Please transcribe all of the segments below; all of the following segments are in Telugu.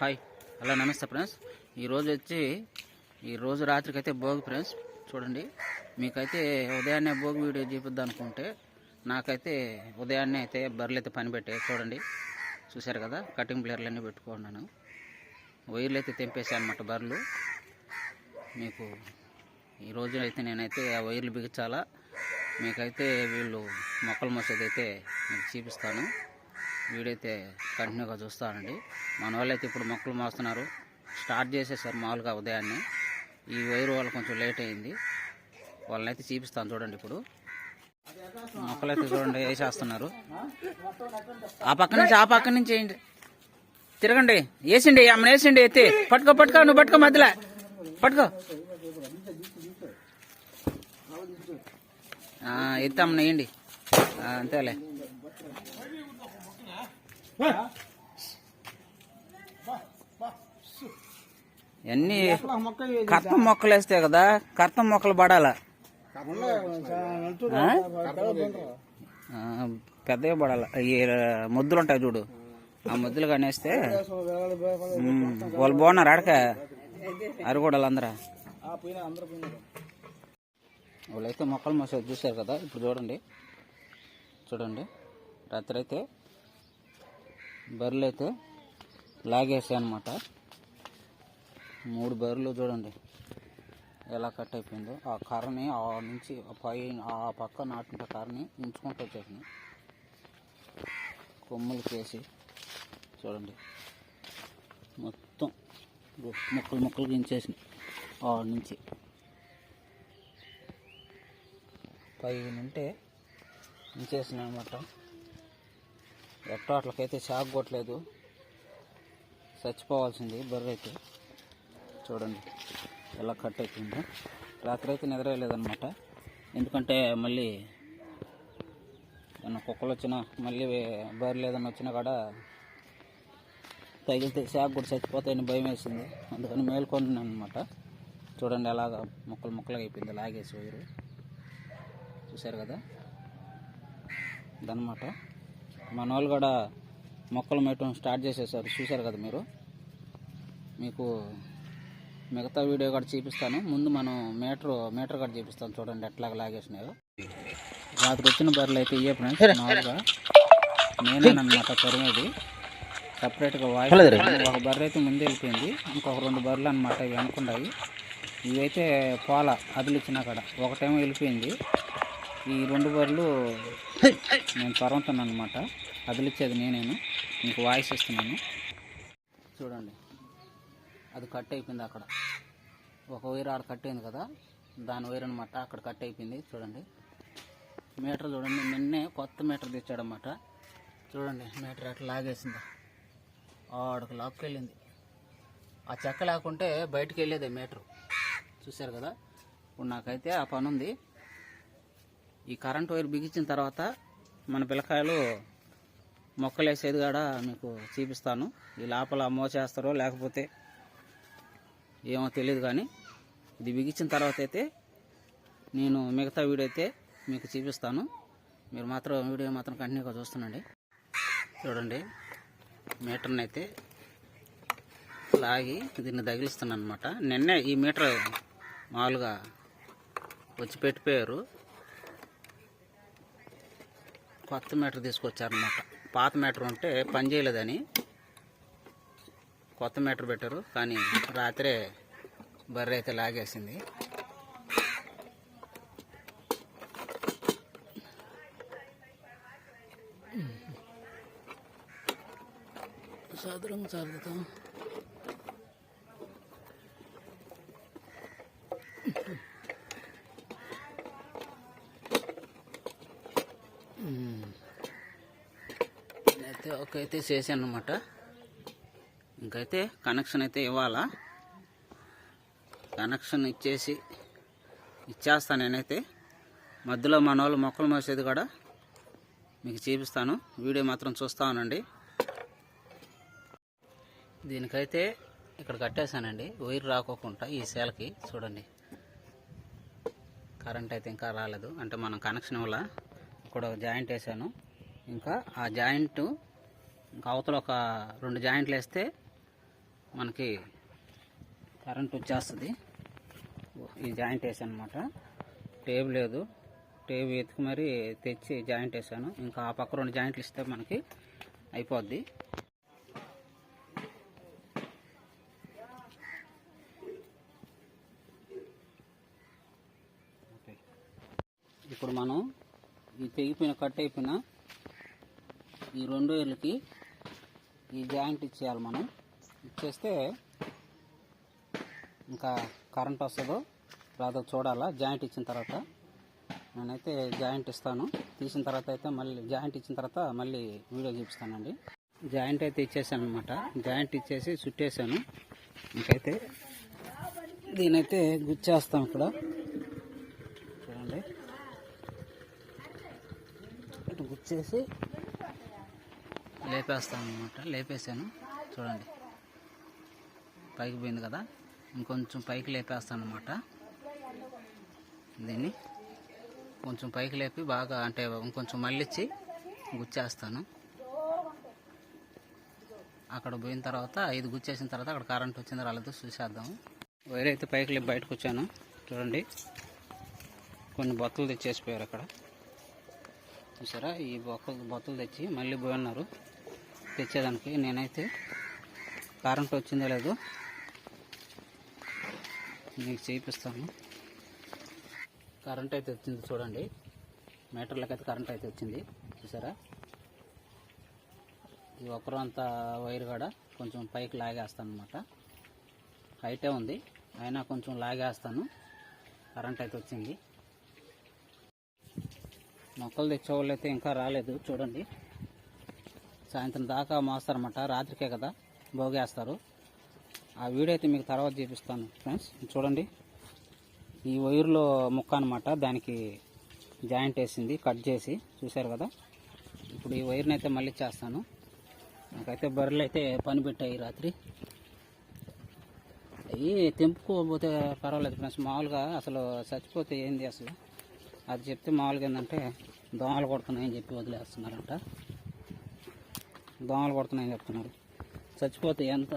హాయ్. హలో నమస్తే ఫ్రెండ్స్. ఈరోజు వచ్చి ఈరోజు రాత్రికైతే రాత్రికి అయితే భోగి ఫ్రెండ్స్. చూడండి మీకైతే ఉదయాన్నే భోగి వీడియో చూపిద్దాం అనుకుంటే నాకైతే ఉదయాన్నే అయితే బర్రెలు పని పెట్టే చూడండి. చూశారు కదా కటింగ్ ప్లేయర్లు అన్నీ పెట్టుకున్నాను వైర్లు అయితే తెంపేసాయి అనమాట బర్రెలు. మీకు ఈ రోజు అయితే నేనైతే ఆ వైర్లు బిగించాలా. మీకైతే వీళ్ళు మొక్కలు మోసేది అయితే మీకు చూపిస్తాను. వీడియో అయితే కంటిన్యూగా చూస్తానండి. మన వాళ్ళైతే ఇప్పుడు మొక్కలు మోస్తున్నారు. స్టార్ట్ చేసేసారు మామూలుగా ఉదయాన్నే. ఈ వైరు వాళ్ళు కొంచెం లేట్ అయింది. వాళ్ళని అయితే చూపిస్తాను చూడండి ఇప్పుడు. మొక్కలు అయితే చూడండి వేసేస్తున్నారు. ఆ పక్క నుంచి ఆ పక్క నుంచి వేయండి. తిరగండి. వేసిండి అమ్మ వేసిండి ఎత్తి. పట్టుకో పట్టుకో నువ్వు పట్టుకో మధ్యలో. పట్టుకో. ఆ, ఎత్తి అమ్మ వేయండి అంతేలే. ఇవన్నీ కర్త మొక్కలు వేస్తే కదా కర్త మొక్కలు పడాల. పెద్దవి పడాల. ముద్దులు ఉంటాయి చూడు. ఆ ముద్దులు కనేస్తే వాళ్ళు బాగున్నారు అడక అరగూడలు అందరా వాళ్ళైతే మొక్కలు మోసేది చూశారు కదా ఇప్పుడు చూడండి. చూడండి. రాత్రి అయితే బర్రెలు అయితే లాగేసాయి అనమాట మూడు బర్రెలు చూడండి. ఎలా కట్ అయిపోయిందో. ఆ కర్రని ఆ నుంచి పై ఆ పక్క నాటిన కర్రని ఉంచుకుంటూ వచ్చేసింది కొమ్ములు కేసి చూడండి. మొత్తం ముక్కలు ముక్కలు గించేసింది ఆ నుంచి పై నుంటే ఉంచేసిన అనమాట ఎట్టో అట్లకైతే షాక్ కొట్టలేదు చచ్చిపోవాల్సింది బర్రె అయితే చూడండి ఎలా కట్ అవుతుందో రాత్రి అయితే నిద్రలేదనమాట ఎందుకంటే మళ్ళీ ఏమన్నా కుక్కలు వచ్చినా మళ్ళీ బర్రెలు ఏదన్నా వచ్చినా కూడా తగిలితే షాక్ కూడా చచ్చిపోతాయని భయం వేసింది. అందుకని మేల్కొన్నాను అనమాట చూడండి ఎలాగ ముక్కలు ముక్కలుగా అయిపోయింది లాగేసి వైరు. చూశారు కదా? ఇదనమాట మన వాళ్ళు కూడా మొక్కలు మేయటం స్టార్ట్ చేసేసారు. చూశారు కదా మీరు? మీకు మిగతా వీడియో కూడా చూపిస్తాను. ముందు మనం మీటర్ మీటర్ కూడా చూపిస్తాను చూడండి ఎట్లాగ లాగేసినాయో. రాత్రి వచ్చిన బర్రెలు అయితే ఇయ్యే ఫ్రెండ్స్ మామూలుగా నేనేనమాట తరిమేది సపరేట్గా వాయిస్ ఒక బర్రె అయితే ముందు వెళ్ళిపోయింది. ఇంకొక రెండు బర్రెలు అనమాట ఇవి అనుకున్నాయి. ఇవైతే పోల అదిలిచ్చిన కాడ. ఒకటేమో వెళ్ళిపోయింది. ఈ రెండు బర్లు నేను తరుగుతున్నాను అనమాట కదిలిచ్చేది నేనేను. మీకు వాయిస్ ఇస్తున్నాను. చూడండి. అది కట్ అయిపోయింది అక్కడ. ఒక వైర్ ఆడ కట్ అయింది కదా దాని వైర్ అనమాట అక్కడ కట్ అయిపోయింది. చూడండి. మీటర్ చూడండి. నిన్నే కొత్త మీటర్ తెచ్చాడనమాట చూడండి మీటర్ అట్లా లాగేసిందా. ఆడకు లాక్కెళ్ళింది. ఆ చెక్క లేకుంటే బయటకు వెళ్ళేదే మీటరు. చూశారు కదా? ఇప్పుడు నాకైతే ఆ పని ఉంది ఈ కరెంట్ వైర్ బిగించిన తర్వాత మన పిల్లకాయలు మొక్కలు వేసేది కూడా మీకు చూపిస్తాను. ఈ లోపల మోచేస్తారో లేకపోతే ఏమో తెలియదు కానీ ఇది బిగించిన తర్వాత అయితే నేను మిగతా వీడియో అయితే మీకు చూపిస్తాను. మీరు మాత్రం వీడియో మాత్రం కంటిన్యూగా చూస్తున్నాండి చూడండి మీటర్ని అయితే లాగి దీన్ని తగిలిస్తున్నాను అనమాట నిన్నే ఈ మీటర్ మామూలుగా వచ్చి పెట్టిపోయారు కొత్త మీటర్ తీసుకొచ్చారనమాట పాత మీటర్ ఉంటే పని చేయలేదని కొత్త మీటర్ పెట్టారు. కానీ రాత్రే బర్రె అయితే లాగేసింది. సాధారణంగా సాగుతాం అయితే ఒక అయితే చేశాను అనమాట ఇంకైతే కనెక్షన్ అయితే ఇవ్వాలా? కనెక్షన్ ఇచ్చేసి ఇచ్చేస్తాను నేనైతే. మధ్యలో మన వాళ్ళు మొక్కలు మోసేది కూడా మీకు చూపిస్తాను. వీడియో మాత్రం చూస్తా ఉనండి దీనికైతే ఇక్కడ కట్టేశానండి. వైర్ రాకోకుండా ఈ సేలకి చూడండి. కరెంట్ అయితే ఇంకా రాలేదు. అంటే మనం కనెక్షన్ వల్ల ఇక్కడ ఒక జాయింట్ వేసాను. ఇంకా ఆ జాయింట్ ఇంకా అవతల ఒక రెండు జాయింట్లు వేస్తే మనకి కరెంట్ వచ్చేస్తుంది. ఈ జాయింట్ వేసాను అనమాట టేబు లేదు. టేబు ఎత్తుకు మరి తెచ్చి జాయింట్ వేసాను. ఇంకా ఆ పక్క రెండు జాయింట్లు ఇస్తే మనకి అయిపోద్ది. ఇప్పుడు మనం ఈ తెగిపోయిన కట్ అయిపోయిన ఈ రెండు ఏళ్ళకి ఈ జాయింట్ ఇచ్చేయాలి మనం. ఇచ్చేస్తే ఇంకా కరెంట్ వస్తుందో రాదో చూడాలా. జాయింట్ ఇచ్చిన తర్వాత నేనైతే జాయింట్ ఇస్తాను. తీసిన తర్వాత అయితే మళ్ళీ జాయింట్ ఇచ్చిన తర్వాత మళ్ళీ వీడియో చూపిస్తానండి. జాయింట్ అయితే ఇచ్చేసాను అనమాట జాయింట్ ఇచ్చేసి చుట్టేసాను. ఇంకైతే దీనైతే గుచ్చేస్తాం ఇక్కడ. చూడండి. ఇటు గుచ్చేసి లేపేస్తాను అనమాట లేపేసాను. చూడండి. పైకి పోయింది కదా. ఇంకొంచెం పైకి లేపేస్తాను అనమాట దీన్ని కొంచెం పైకి లేపి బాగా అంటే ఇంకొంచెం మళ్ళిచ్చి గుచ్చేస్తాను. అక్కడ పోయిన తర్వాత ఇది గుచ్చేసిన తర్వాత అక్కడ కరెంట్ వచ్చిందో రాలేదు చూసేద్దాము వైర్ అయితే పైకి లేపి బయటకు వచ్చాను. చూడండి. కొన్ని బొత్తలు తెచ్చేసిపోయారు అక్కడ. చూసారా? ఈ బొక్క బొత్తలు తెచ్చి మళ్ళీ పోయి ఉన్నారు తెచ్చేదానికి నేనైతే కరెంట్ వచ్చిందో లేదో మీకు చేయిస్తాను కరెంట్ అయితే వచ్చింది చూడండి. మీటర్లకు అయితే కరెంట్ అయితే వచ్చింది. చూసారా? ఈ ఒకరు అంత వైర్ కూడా కొంచెం పైకి లాగేస్తాను అనమాట హైటే ఉంది. అయినా కొంచెం లాగేస్తాను. కరెంట్ అయితే వచ్చింది. మొక్కలు తెచ్చేవాళ్ళు అయితే ఇంకా రాలేదు. చూడండి. సాయంత్రం దాకా మోస్తారన్నమాట. రాత్రికే కదా భోగేస్తారు. ఆ వీడియో అయితే మీకు తర్వాత చూపిస్తాను ఫ్రెండ్స్. చూడండి. ఈ వైర్లో ముక్క అనమాట దానికి జాయింట్ వేసింది కట్ చేసి. చూశారు కదా? ఇప్పుడు ఈ వైర్ని అయితే మళ్ళీ చేస్తాను. నాకైతే బర్రెలు అయితే పని పెట్టాయి రాత్రి. అవి తెంపుకోకపోతే పర్వాలేదు ఫ్రెండ్స్. మామూలుగా అసలు చచ్చిపోతే ఏంది అసలు? అది చెప్తే మామూలుగా ఏంటంటే దోమలు కొడుతున్నాయని చెప్పి వదిలేస్తున్నారంట. దోమలు కొడుతున్నాయని చెప్తున్నారు. చచ్చిపోతే ఎంత?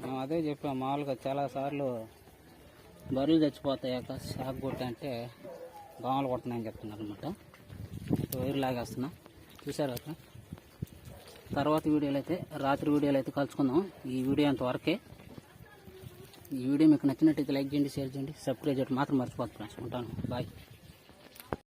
మేము అదే చెప్పాం మామూలుగా చాలాసార్లు బర్రెలు చచ్చిపోతాయాక షాక్ కొట్టంటే దోమలు కొడుతున్నాయని చెప్తున్నారు అనమాట వైర్ లాగేస్తున్నా. చూసారు అక్కడ? తర్వాత వీడియోలు అయితే రాత్రి వీడియోలు అయితే కలుసుకుందాం. ఈ వీడియో అంతవరకే. ఈ వీడియో మీకు నచ్చినట్టయితే లైక్ చేయండి షేర్ చేయండి సబ్స్క్రైబ్ చేయడం మాత్రం మర్చిపోతున్నాను ఉంటాను. బాయ్.